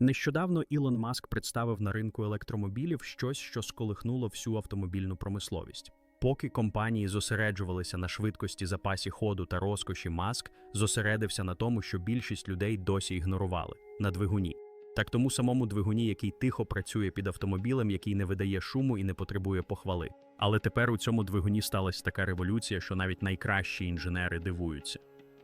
Нещодавно Ілон Маск представив на ринку електромобілів щось, що сколихнуло всю автомобільну промисловість. Поки компанії зосереджувалися на швидкості запасі ходу та розкоші, Маск зосередився на тому, що більшість людей досі ігнорували на двигуні. Так тому самому двигуні, який тихо працює під автомобілем, який не видає шуму і не потребує похвали. Але тепер у цьому двигуні сталася така революція, що навіть найкращі інженери дивуються.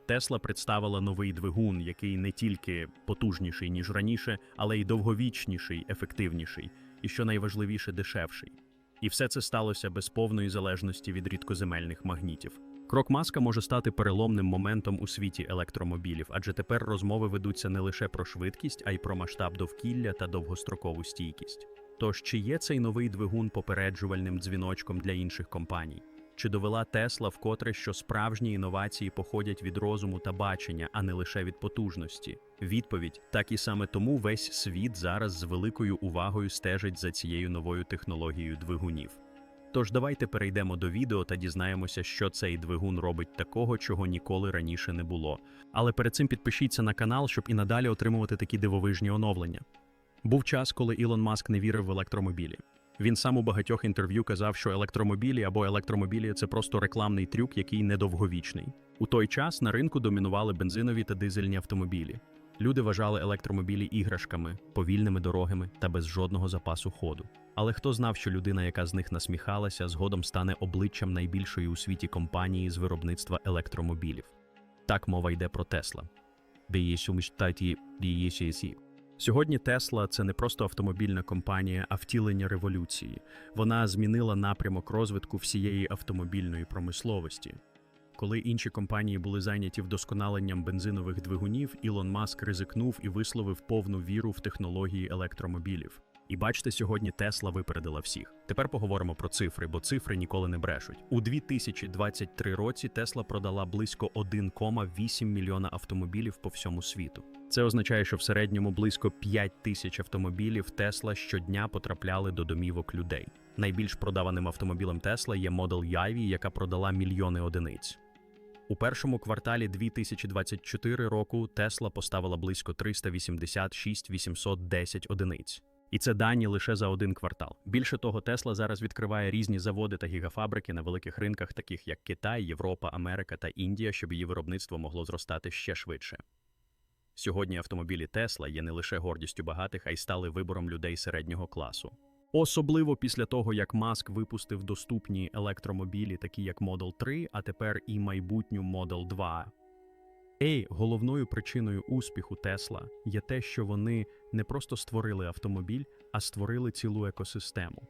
Тесла представила новий двигун, який не тільки потужніший, ніж раніше, але й довговічніший, ефективніший, і що найважливіше, дешевший. І все це сталося без повної залежності від рідкоземельних магнітів. Крок маска може стати переломним моментом у світі електромобілів, адже тепер розмови ведуться не лише про швидкість, а й про масштаб довкілля та довгострокову стійкість. Тож чи є цей новий двигун попереджувальним дзвіночком для інших компаній? Чи довела Тесла вкотре, що справжні інновації походять від розуму та бачення, а не лише від потужності? Відповідь так і саме тому весь світ зараз з великою увагою стежить за цією новою технологією двигунів. Тож давайте перейдемо до відео та дізнаємося, що цей двигун робить такого, чого ніколи раніше не було. Але перед цим підпишіться на канал, щоб і надалі отримувати такі дивовижні оновлення. Був час, коли Ілон Маск не вірив в електромобілі. Він сам у багатьох інтерв'ю казав, що електромобілі або електромобілі це просто рекламний трюк, який недовговічний. У той час на ринку домінували бензинові та дизельні автомобілі. Люди вважали електромобілі іграшками, повільними дорогами та без жодного запасу ходу. Але хто знав, що людина, яка з них насміхалася, згодом стане обличчям найбільшої у світі компанії з виробництва електромобілів? Так мова йде про Тесла. Сьогодні Тесла це не просто автомобільна компанія, а втілення революції. Вона змінила напрямок розвитку всієї автомобільної промисловості. Коли інші компанії були зайняті вдосконаленням бензинових двигунів, Ілон Маск ризикнув і висловив повну віру в технології електромобілів. І бачите, сьогодні Тесла випередила всіх. Тепер поговоримо про цифри, бо цифри ніколи не брешуть. У 2023 році Тесла продала близько 1,8 мільйона автомобілів по всьому світу. Це означає, що в середньому близько 5 тисяч автомобілів Тесла щодня потрапляли до домівок людей. Найбільш продаваним автомобілем Тесла є Model Y, яка продала мільйони одиниць. У першому кварталі 2024 року Тесла поставила близько 386 810 одиниць. І це дані лише за один квартал. Більше того, Тесла зараз відкриває різні заводи та гігафабрики на великих ринках, таких як Китай, Європа, Америка та Індія, щоб її виробництво могло зростати ще швидше. Сьогодні автомобілі Тесла є не лише гордістю багатих, а й стали вибором людей середнього класу. Особливо після того, як Маск випустив доступні електромобілі, такі як Model 3, а тепер і майбутню Model 2. І головною причиною успіху Тесла є те, що вони не просто створили автомобіль, а створили цілу екосистему.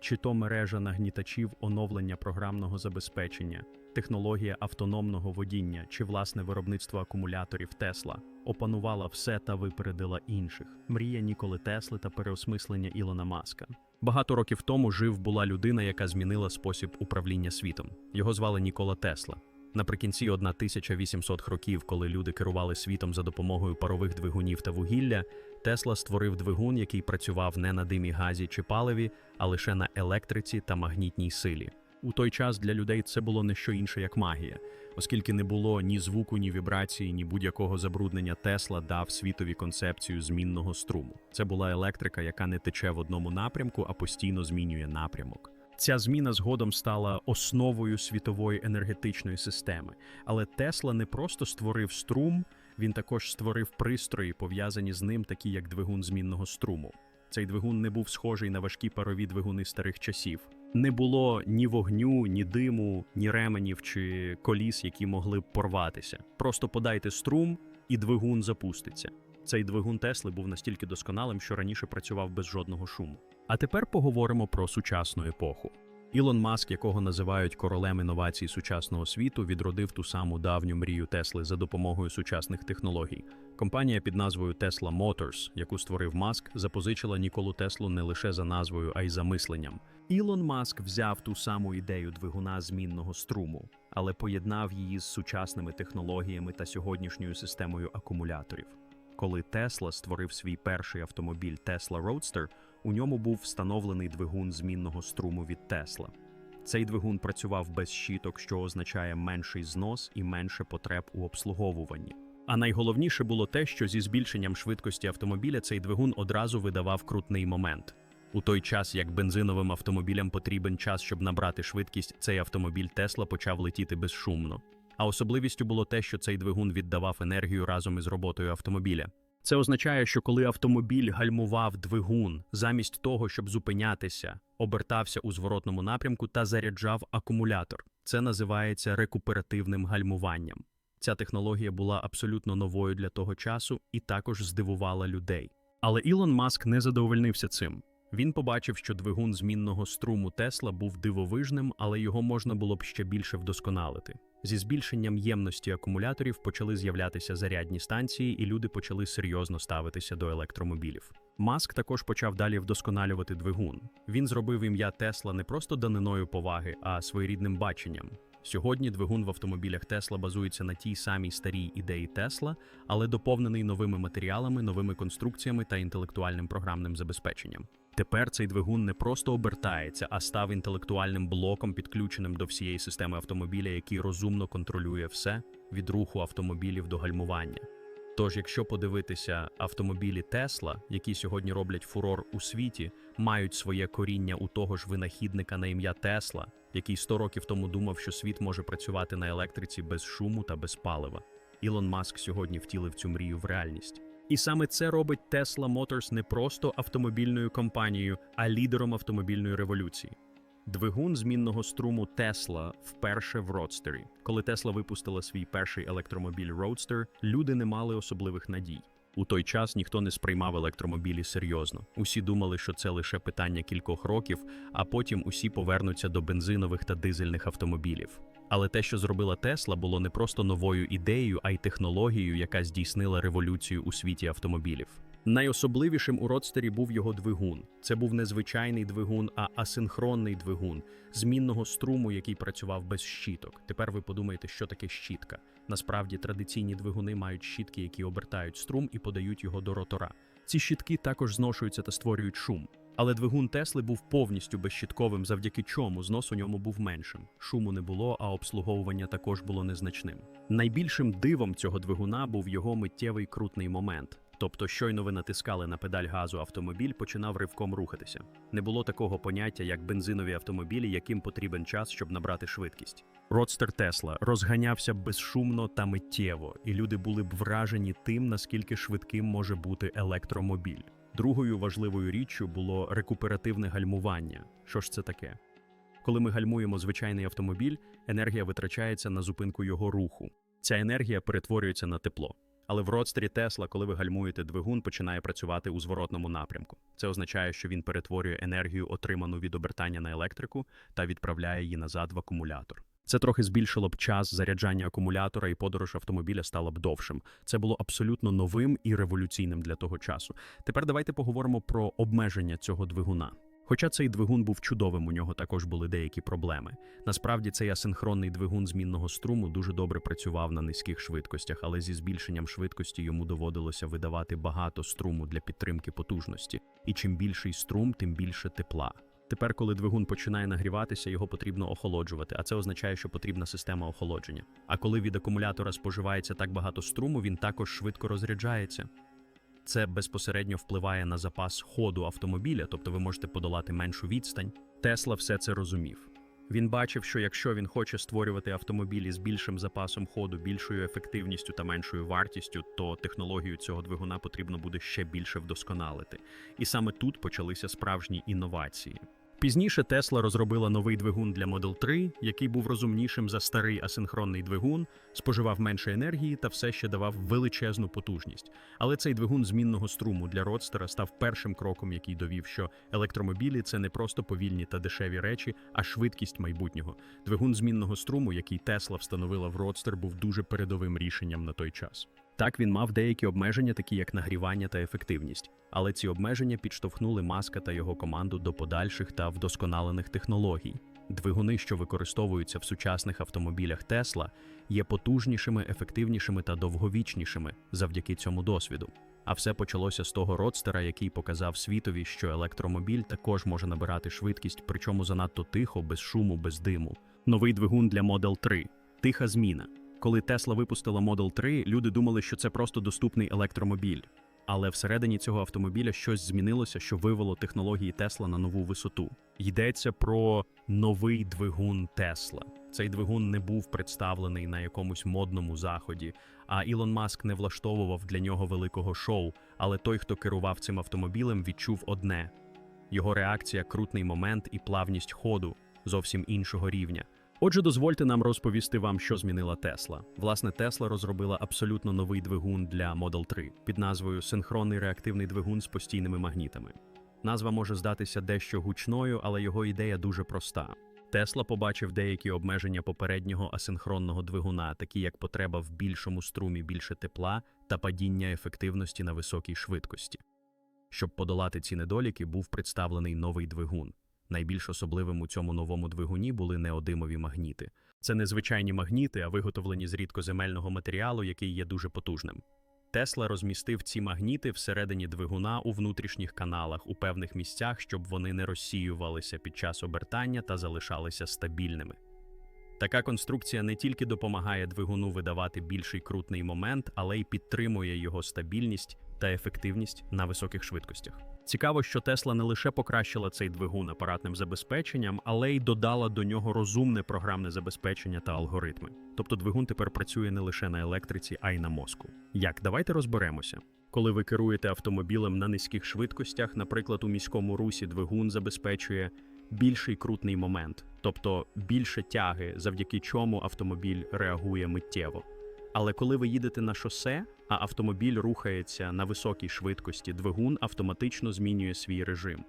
Чи то мережа нагнітачів оновлення програмного забезпечення, технологія автономного водіння чи власне виробництво акумуляторів Тесла опанувала все та випередила інших. Мрія Ніколи Тесли та переосмислення Ілона Маска. Багато років тому жив була людина, яка змінила спосіб управління світом. Його звали Нікола Тесла. Наприкінці 1800 років, коли люди керували світом за допомогою парових двигунів та вугілля, Тесла створив двигун, який працював не на димі газі чи паливі, а лише на електриці та магнітній силі. У той час для людей це було не що інше, як магія, оскільки не було ні звуку, ні вібрації, ні будь-якого забруднення. Тесла дав світові концепцію змінного струму. Це була електрика, яка не тече в одному напрямку, а постійно змінює напрямок. Ця зміна згодом стала основою світової енергетичної системи. Але Тесла не просто створив струм, він також створив пристрої, пов'язані з ним, такі як двигун змінного струму. Цей двигун не був схожий на важкі парові двигуни старих часів. Не було ні вогню, ні диму, ні ременів чи коліс, які могли б порватися. Просто подайте струм, і двигун запуститься. Цей двигун Тесли був настільки досконалим, що раніше працював без жодного шуму. А тепер поговоримо про сучасну епоху. Ілон Маск, якого називають королем інновацій сучасного світу, відродив ту саму давню мрію Тесли за допомогою сучасних технологій. Компанія під назвою Tesla Motors, яку створив Маск, запозичила Ніколу Теслу не лише за назвою, а й за мисленням. Ілон Маск взяв ту саму ідею двигуна змінного струму, але поєднав її з сучасними технологіями та сьогоднішньою системою акумуляторів. Коли Тесла створив свій перший автомобіль Tesla Roadster, у ньому був встановлений двигун змінного струму від Тесла. Цей двигун працював без щіток, що означає менший знос і менше потреб у обслуговуванні. А найголовніше було те, що зі збільшенням швидкості автомобіля цей двигун одразу видавав крутний момент. У той час, як бензиновим автомобілям потрібен час, щоб набрати швидкість, цей автомобіль Тесла почав летіти безшумно. А особливістю було те, що цей двигун віддавав енергію разом із роботою автомобіля. Це означає, що коли автомобіль гальмував двигун, замість того, щоб зупинятися, обертався у зворотному напрямку та заряджав акумулятор. Це називається рекуперативним гальмуванням. Ця технологія була абсолютно новою для того часу і також здивувала людей. Але Ілон Маск не задовольнився цим. Він побачив, що двигун змінного струму Тесла був дивовижним, але його можна було б ще більше вдосконалити. Зі збільшенням ємності акумуляторів почали з'являтися зарядні станції, і люди почали серйозно ставитися до електромобілів. Маск також почав далі вдосконалювати двигун. Він зробив ім'я Тесла не просто даниною поваги, а своєрідним баченням. Сьогодні двигун в автомобілях Тесла базується на тій самій старій ідеї Тесла, але доповнений новими матеріалами, новими конструкціями та інтелектуальним програмним забезпеченням. Тепер цей двигун не просто обертається, а став інтелектуальним блоком, підключеним до всієї системи автомобіля, який розумно контролює все від руху автомобілів до гальмування. Тож, якщо подивитися, автомобілі Тесла, які сьогодні роблять фурор у світі, мають своє коріння у того ж винахідника на ім'я Тесла, який 100 років тому думав, що світ може працювати на електриці без шуму та без палива. Ілон Маск сьогодні втілив цю мрію в реальність. І саме це робить Tesla Motors не просто автомобільною компанією, а лідером автомобільної революції. Двигун змінного струму Tesla вперше в Roadster. Коли Tesla випустила свій перший електромобіль Roadster, люди не мали особливих надій. У той час ніхто не сприймав електромобілі серйозно. Усі думали, що це лише питання кількох років, а потім усі повернуться до бензинових та дизельних автомобілів. Але те, що зробила Тесла, було не просто новою ідеєю, а й технологією, яка здійснила революцію у світі автомобілів. Найособливішим у родстері був його двигун. Це був не звичайний двигун, а асинхронний двигун змінного струму, який працював без щіток. Тепер ви подумаєте, що таке щітка. Насправді традиційні двигуни мають щітки, які обертають струм і подають його до ротора. Ці щітки також зношуються та створюють шум. Але двигун Тесли був повністю безщітковим, завдяки чому знос у ньому був меншим. Шуму не було, а обслуговування також було незначним. Найбільшим дивом цього двигуна був його миттєвий крутний момент. Тобто, щойно ви натискали на педаль газу, автомобіль починав ривком рухатися. Не було такого поняття, як бензинові автомобілі, яким потрібен час, щоб набрати швидкість. Родстер Тесла розганявся безшумно та миттєво, і люди були б вражені тим, наскільки швидким може бути електромобіль. Другою важливою річчю було рекуперативне гальмування. Що ж це таке? Коли ми гальмуємо звичайний автомобіль, енергія витрачається на зупинку його руху. Ця енергія перетворюється на тепло. Але в родстері Тесла, коли ви гальмуєте двигун, починає працювати у зворотному напрямку. Це означає, що він перетворює енергію, отриману від обертання на електрику, та відправляє її назад в акумулятор. Це трохи збільшило б час заряджання акумулятора, і подорож автомобіля стала б довшим. Це було абсолютно новим і революційним для того часу. Тепер давайте поговоримо про обмеження цього двигуна. Хоча цей двигун був чудовим, у нього також були деякі проблеми. Насправді, цей асинхронний двигун змінного струму дуже добре працював на низьких швидкостях, але зі збільшенням швидкості йому доводилося видавати багато струму для підтримки потужності. І чим більший струм, тим більше тепла. Тепер, коли двигун починає нагріватися, його потрібно охолоджувати, а це означає, що потрібна система охолодження. А коли від акумулятора споживається так багато струму, він також швидко розряджається. Це безпосередньо впливає на запас ходу автомобіля, тобто ви можете подолати меншу відстань. Тесла все це розумів. Він бачив, що якщо він хоче створювати автомобілі з більшим запасом ходу, більшою ефективністю та меншою вартістю, то технологію цього двигуна потрібно буде ще більше вдосконалити. І саме тут почалися справжні інновації. Пізніше Тесла розробила новий двигун для Model 3, який був розумнішим за старий асинхронний двигун, споживав менше енергії та все ще давав величезну потужність. Але цей двигун змінного струму для родстера став першим кроком, який довів, що електромобілі це не просто повільні та дешеві речі, а швидкість майбутнього. Двигун змінного струму, який Тесла встановила в родстер, був дуже передовим рішенням на той час. Так він мав деякі обмеження, такі як нагрівання та ефективність, але ці обмеження підштовхнули маска та його команду до подальших та вдосконалених технологій. Двигуни, що використовуються в сучасних автомобілях Тесла, є потужнішими, ефективнішими та довговічнішими завдяки цьому досвіду. А все почалося з того родстера, який показав світові, що електромобіль також може набирати швидкість, причому занадто тихо, без шуму, без диму. Новий двигун для Model 3 тиха зміна. Коли Тесла випустила Model 3, люди думали, що це просто доступний електромобіль. Але всередині цього автомобіля щось змінилося, що вивело технології Тесла на нову висоту. Йдеться про новий двигун Тесла. Цей двигун не був представлений на якомусь модному заході, а Ілон Маск не влаштовував для нього великого шоу. Але той, хто керував цим автомобілем, відчув одне: його реакція, крутний момент і плавність ходу зовсім іншого рівня. Отже, дозвольте нам розповісти вам, що змінила Тесла. Власне, Тесла розробила абсолютно новий двигун для Model 3 під назвою Синхронний реактивний двигун з постійними магнітами. Назва може здатися дещо гучною, але його ідея дуже проста. Тесла побачив деякі обмеження попереднього асинхронного двигуна, такі як потреба в більшому струмі більше тепла та падіння ефективності на високій швидкості. Щоб подолати ці недоліки, був представлений новий двигун. Найбільш особливим у цьому новому двигуні були неодимові магніти. Це незвичайні магніти, а виготовлені з рідкоземельного матеріалу, який є дуже потужним. Тесла розмістив ці магніти всередині двигуна у внутрішніх каналах у певних місцях, щоб вони не розсіювалися під час обертання та залишалися стабільними. Така конструкція не тільки допомагає двигуну видавати більший крутний момент, але й підтримує його стабільність та ефективність на високих швидкостях. Цікаво, що Тесла не лише покращила цей двигун апаратним забезпеченням, але й додала до нього розумне програмне забезпечення та алгоритми. Тобто двигун тепер працює не лише на електриці, а й на мозку. Як? Давайте розберемося. Коли ви керуєте автомобілем на низьких швидкостях, наприклад, у міському русі двигун забезпечує більший крутний момент, тобто більше тяги, завдяки чому автомобіль реагує миттєво. Але коли ви їдете на шосе, а автомобіль рухається на високій швидкості, двигун автоматично змінює свій режим.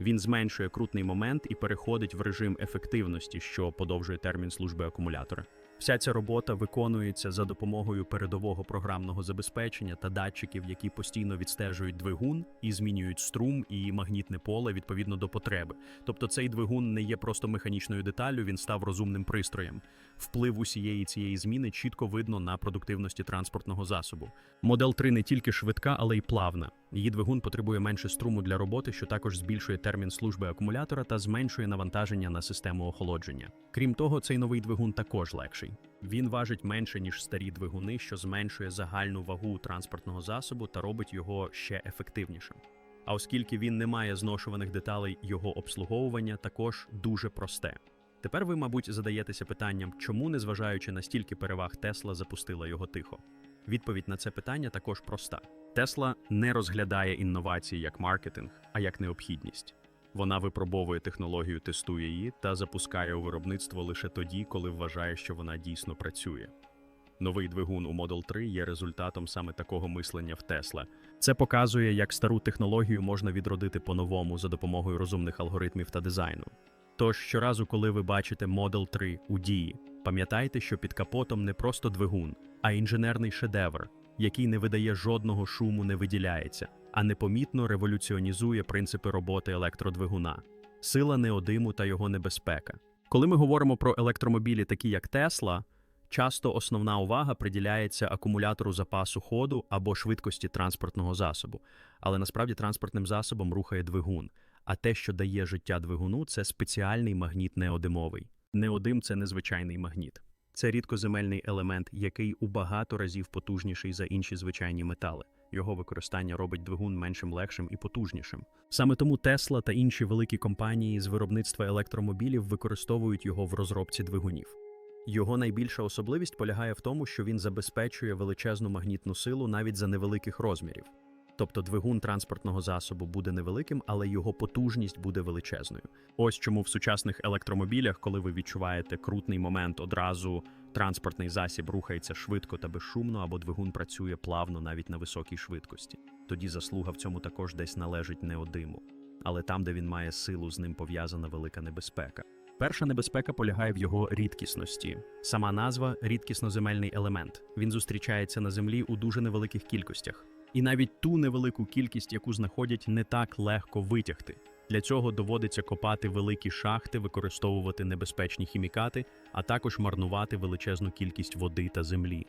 Він зменшує крутний момент і переходить в режим ефективності, що подовжує термін служби акумулятора. Вся ця робота виконується за допомогою передового програмного забезпечення та датчиків, які постійно відстежують двигун і змінюють струм і магнітне поле відповідно до потреби. Тобто цей двигун не є просто механічною деталлю, він став розумним пристроєм. Вплив усієї цієї зміни чітко видно на продуктивності транспортного засобу. Модель 3 не тільки швидка, але й плавна. Її двигун потребує менше струму для роботи, що також збільшує термін служби акумулятора та зменшує навантаження на систему охолодження. Крім того, цей новий двигун також легший. Він важить менше ніж старі двигуни, що зменшує загальну вагу транспортного засобу та робить його ще ефективнішим. А оскільки він не має зношуваних деталей, його обслуговування також дуже просте. Тепер ви, мабуть, задаєтеся питанням, чому, незважаючи на стільки переваг, Тесла запустила його тихо. Відповідь на це питання також проста: Тесла не розглядає інновації як маркетинг, а як необхідність. Вона випробовує технологію, тестує її та запускає у виробництво лише тоді, коли вважає, що вона дійсно працює. Новий двигун у Model 3 є результатом саме такого мислення в Тесла. Це показує, як стару технологію можна відродити по-новому за допомогою розумних алгоритмів та дизайну. Тож щоразу, коли ви бачите Model 3 у дії, пам'ятайте, що під капотом не просто двигун, а інженерний шедевр, який не видає жодного шуму, не виділяється, а непомітно революціонізує принципи роботи електродвигуна, сила неодиму та його небезпека. Коли ми говоримо про електромобілі, такі як Тесла, часто основна увага приділяється акумулятору запасу ходу або швидкості транспортного засобу. Але насправді транспортним засобом рухає двигун. А те, що дає життя двигуну, це спеціальний магніт неодимовий. Неодим це незвичайний магніт. Це рідкоземельний елемент, який у багато разів потужніший за інші звичайні метали. Його використання робить двигун меншим легшим і потужнішим. Саме тому Тесла та інші великі компанії з виробництва електромобілів використовують його в розробці двигунів. Його найбільша особливість полягає в тому, що він забезпечує величезну магнітну силу навіть за невеликих розмірів. Тобто двигун транспортного засобу буде невеликим, але його потужність буде величезною. Ось чому в сучасних електромобілях, коли ви відчуваєте крутний момент, одразу транспортний засіб рухається швидко та безшумно, або двигун працює плавно навіть на високій швидкості. Тоді заслуга в цьому також десь належить неодиму. Але там, де він має силу, з ним пов'язана велика небезпека. Перша небезпека полягає в його рідкісності. Сама назва рідкісноземельний елемент. Він зустрічається на землі у дуже невеликих кількостях. І навіть ту невелику кількість, яку знаходять, не так легко витягти. Для цього доводиться копати великі шахти, використовувати небезпечні хімікати, а також марнувати величезну кількість води та землі.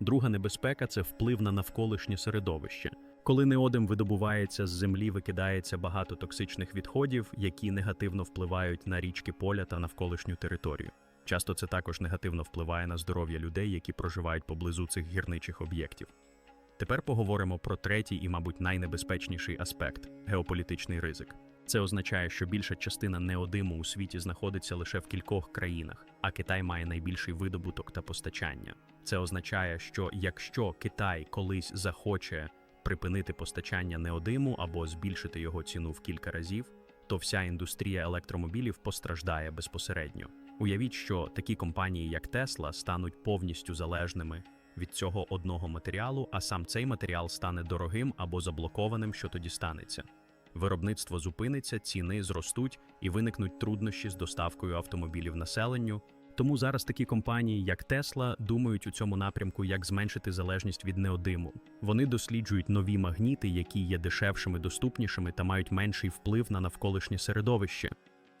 Друга небезпека це вплив на навколишнє середовище. Коли неодим видобувається з землі, викидається багато токсичних відходів, які негативно впливають на річки поля та навколишню територію. Часто це також негативно впливає на здоров'я людей, які проживають поблизу цих гірничих об'єктів. Тепер поговоримо про третій і, мабуть, найнебезпечніший аспект геополітичний ризик. Це означає, що більша частина неодиму у світі знаходиться лише в кількох країнах, а Китай має найбільший видобуток та постачання. Це означає, що якщо Китай колись захоче припинити постачання неодиму або збільшити його ціну в кілька разів, то вся індустрія електромобілів постраждає безпосередньо. Уявіть, що такі компанії, як Tesla, стануть повністю залежними від цього одного матеріалу, а сам цей матеріал стане дорогим або заблокованим, що тоді станеться. Виробництво зупиниться, ціни зростуть і виникнуть труднощі з доставкою автомобілів населенню. Тому зараз такі компанії, як Tesla, думають у цьому напрямку, як зменшити залежність від неодиму. Вони досліджують нові магніти, які є дешевшими, доступнішими та мають менший вплив на навколишнє середовище.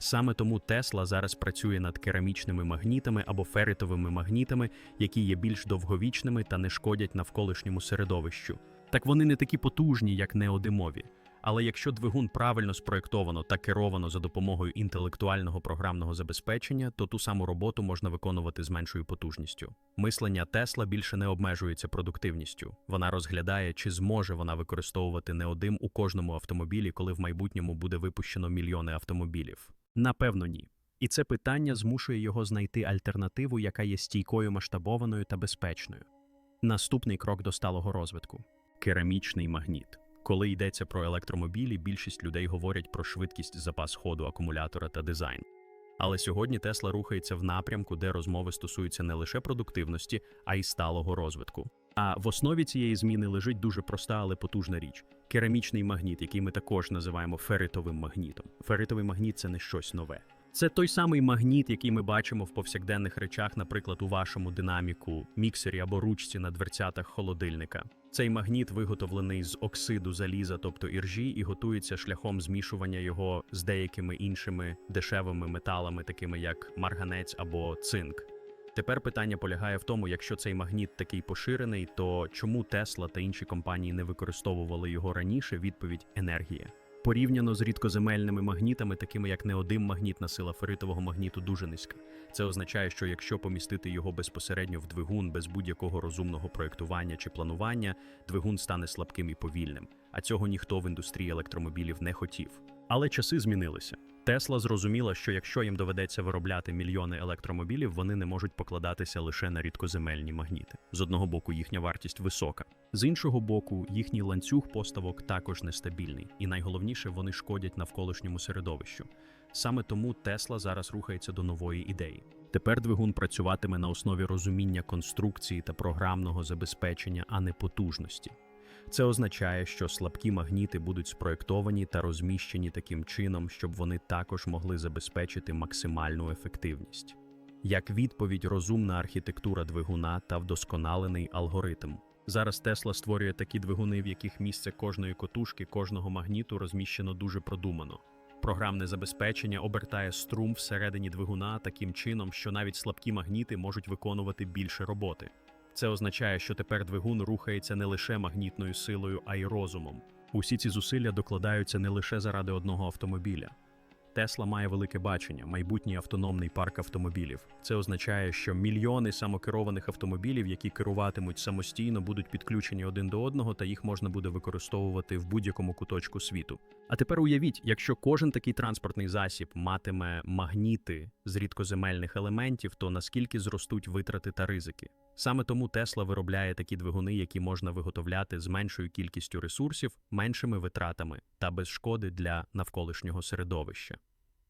Саме тому Tesla зараз працює над керамічними магнітами або феритовими магнітами, які є більш довговічними та не шкодять навколишньому середовищу. Так вони не такі потужні, як неодимові. Але якщо двигун правильно спроєктовано та керовано за допомогою інтелектуального програмного забезпечення, то ту саму роботу можна виконувати з меншою потужністю. Мислення Тесла більше не обмежується продуктивністю. Вона розглядає, чи зможе вона використовувати неодим у кожному автомобілі, коли в майбутньому буде випущено мільйони автомобілів. Напевно, ні. І це питання змушує його знайти альтернативу, яка є стійкою, масштабованою та безпечною. Наступний крок до сталого розвитку керамічний магніт. Коли йдеться про електромобілі, більшість людей говорять про швидкість запас ходу акумулятора та дизайн. Але сьогодні Тесла рухається в напрямку, де розмови стосуються не лише продуктивності, а й сталого розвитку. А в основі цієї зміни лежить дуже проста, але потужна річ керамічний магніт, який ми також називаємо феритовим магнітом. Феритовий магніт це не щось нове. Це той самий магніт, який ми бачимо в повсякденних речах, наприклад, у вашому динаміку, міксері або ручці на дверцятах холодильника. Цей магніт виготовлений з оксиду заліза, тобто іржі, і готується шляхом змішування його з деякими іншими дешевими металами, такими як марганець або цинк. Тепер питання полягає в тому, якщо цей магніт такий поширений, то чому Тесла та інші компанії не використовували його раніше? Відповідь енергія. Порівняно з рідкоземельними магнітами, такими як неодим магнітна сила феритового магніту дуже низька. Це означає, що якщо помістити його безпосередньо в двигун без будь-якого розумного проєктування чи планування, двигун стане слабким і повільним. А цього ніхто в індустрії електромобілів не хотів. Але часи змінилися. Тесла зрозуміла, що якщо їм доведеться виробляти мільйони електромобілів, вони не можуть покладатися лише на рідкоземельні магніти. З одного боку, їхня вартість висока, з іншого боку, їхній ланцюг поставок також нестабільний, і найголовніше, вони шкодять навколишньому середовищу. Саме тому Тесла зараз рухається до нової ідеї. Тепер двигун працюватиме на основі розуміння конструкції та програмного забезпечення, а не потужності. Це означає, що слабкі магніти будуть спроєктовані та розміщені таким чином, щоб вони також могли забезпечити максимальну ефективність. Як відповідь, розумна архітектура двигуна та вдосконалений алгоритм. Зараз Тесла створює такі двигуни, в яких місце кожної котушки, кожного магніту розміщено дуже продумано. Програмне забезпечення обертає струм всередині двигуна таким чином, що навіть слабкі магніти можуть виконувати більше роботи. Це означає, що тепер двигун рухається не лише магнітною силою, а й розумом. Усі ці зусилля докладаються не лише заради одного автомобіля. Тесла має велике бачення, майбутній автономний парк автомобілів. Це означає, що мільйони самокерованих автомобілів, які керуватимуть самостійно, будуть підключені один до одного, та їх можна буде використовувати в будь-якому куточку світу. А тепер уявіть, якщо кожен такий транспортний засіб матиме магніти з рідкоземельних елементів, то наскільки зростуть витрати та ризики? Саме тому Тесла виробляє такі двигуни, які можна виготовляти з меншою кількістю ресурсів, меншими витратами та без шкоди для навколишнього середовища.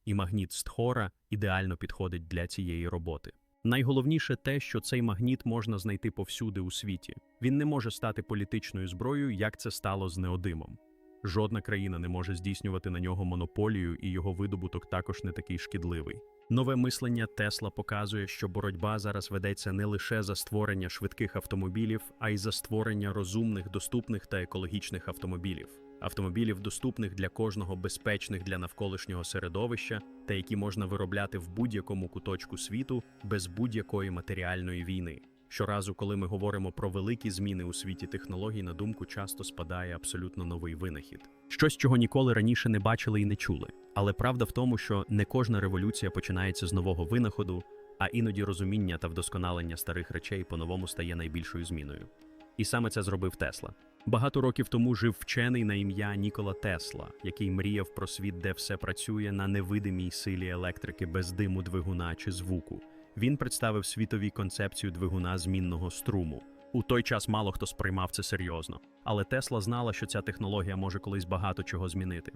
І магніт Стхора ідеально підходить для цієї роботи. Найголовніше те, що цей магніт можна знайти повсюди у світі. Він не може стати політичною зброєю, як це стало з неодимом. Жодна країна не може здійснювати на нього монополію, і його видобуток також не такий шкідливий. Нове мислення Тесла показує, що боротьба зараз ведеться не лише за створення швидких автомобілів, а й за створення розумних, доступних та екологічних автомобілів. Автомобілів, доступних для кожного, безпечних для навколишнього середовища, та які можна виробляти в будь-якому куточку світу без будь-якої матеріальної війни. Щоразу, коли ми говоримо про великі зміни у світі технологій, на думку часто спадає абсолютно новий винахід. Щось, чого ніколи раніше не бачили і не чули. Але правда в тому, що не кожна революція починається з нового винаходу, а іноді розуміння та вдосконалення старих речей по-новому стає найбільшою зміною. І саме це зробив Тесла. Багато років тому жив вчений на ім'я Нікола Тесла, який мріяв про світ, де все працює на невидимій силі електрики без диму двигуна чи звуку. Він представив світові концепцію двигуна змінного струму. У той час мало хто сприймав це серйозно, але Тесла знала, що ця технологія може колись багато чого змінити.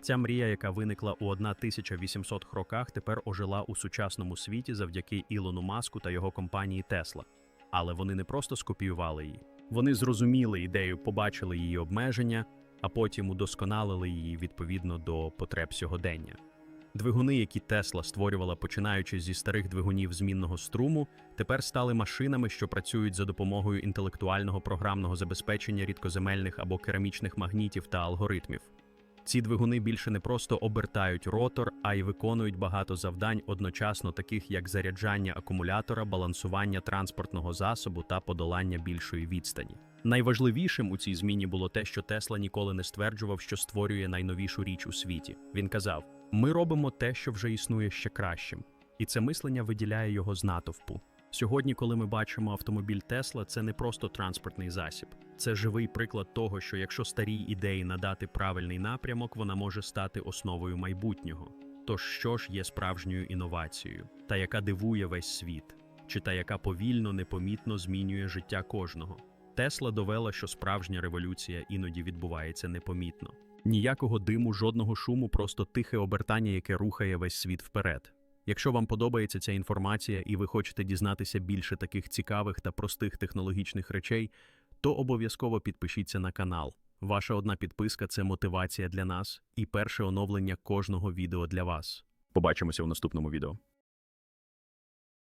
Ця мрія, яка виникла у 1800 роках, тепер ожила у сучасному світі завдяки Ілону Маску та його компанії Тесла. Але вони не просто скопіювали її. Вони зрозуміли ідею, побачили її обмеження, а потім удосконалили її відповідно до потреб сьогодення. Двигуни, які Тесла створювала, починаючи зі старих двигунів змінного струму, тепер стали машинами, що працюють за допомогою інтелектуального програмного забезпечення рідкоземельних або керамічних магнітів та алгоритмів. Ці двигуни більше не просто обертають ротор, а й виконують багато завдань одночасно, таких як заряджання акумулятора, балансування транспортного засобу та подолання більшої відстані. Найважливішим у цій зміні було те, що Тесла ніколи не стверджував, що створює найновішу річ у світі. Він казав: ми робимо те, що вже існує ще кращим, і це мислення виділяє його з натовпу. Сьогодні, коли ми бачимо автомобіль Тесла, це не просто транспортний засіб, це живий приклад того, що якщо старій ідеї надати правильний напрямок, вона може стати основою майбутнього. Тож що ж є справжньою інновацією, та яка дивує весь світ, чи та яка повільно, непомітно змінює життя кожного? Тесла довела, що справжня революція іноді відбувається непомітно. Ніякого диму, жодного шуму, просто тихе обертання, яке рухає весь світ вперед. Якщо вам подобається ця інформація і ви хочете дізнатися більше таких цікавих та простих технологічних речей, то обов'язково підпишіться на канал. Ваша одна підписка це мотивація для нас і перше оновлення кожного відео для вас. Побачимося у наступному відео.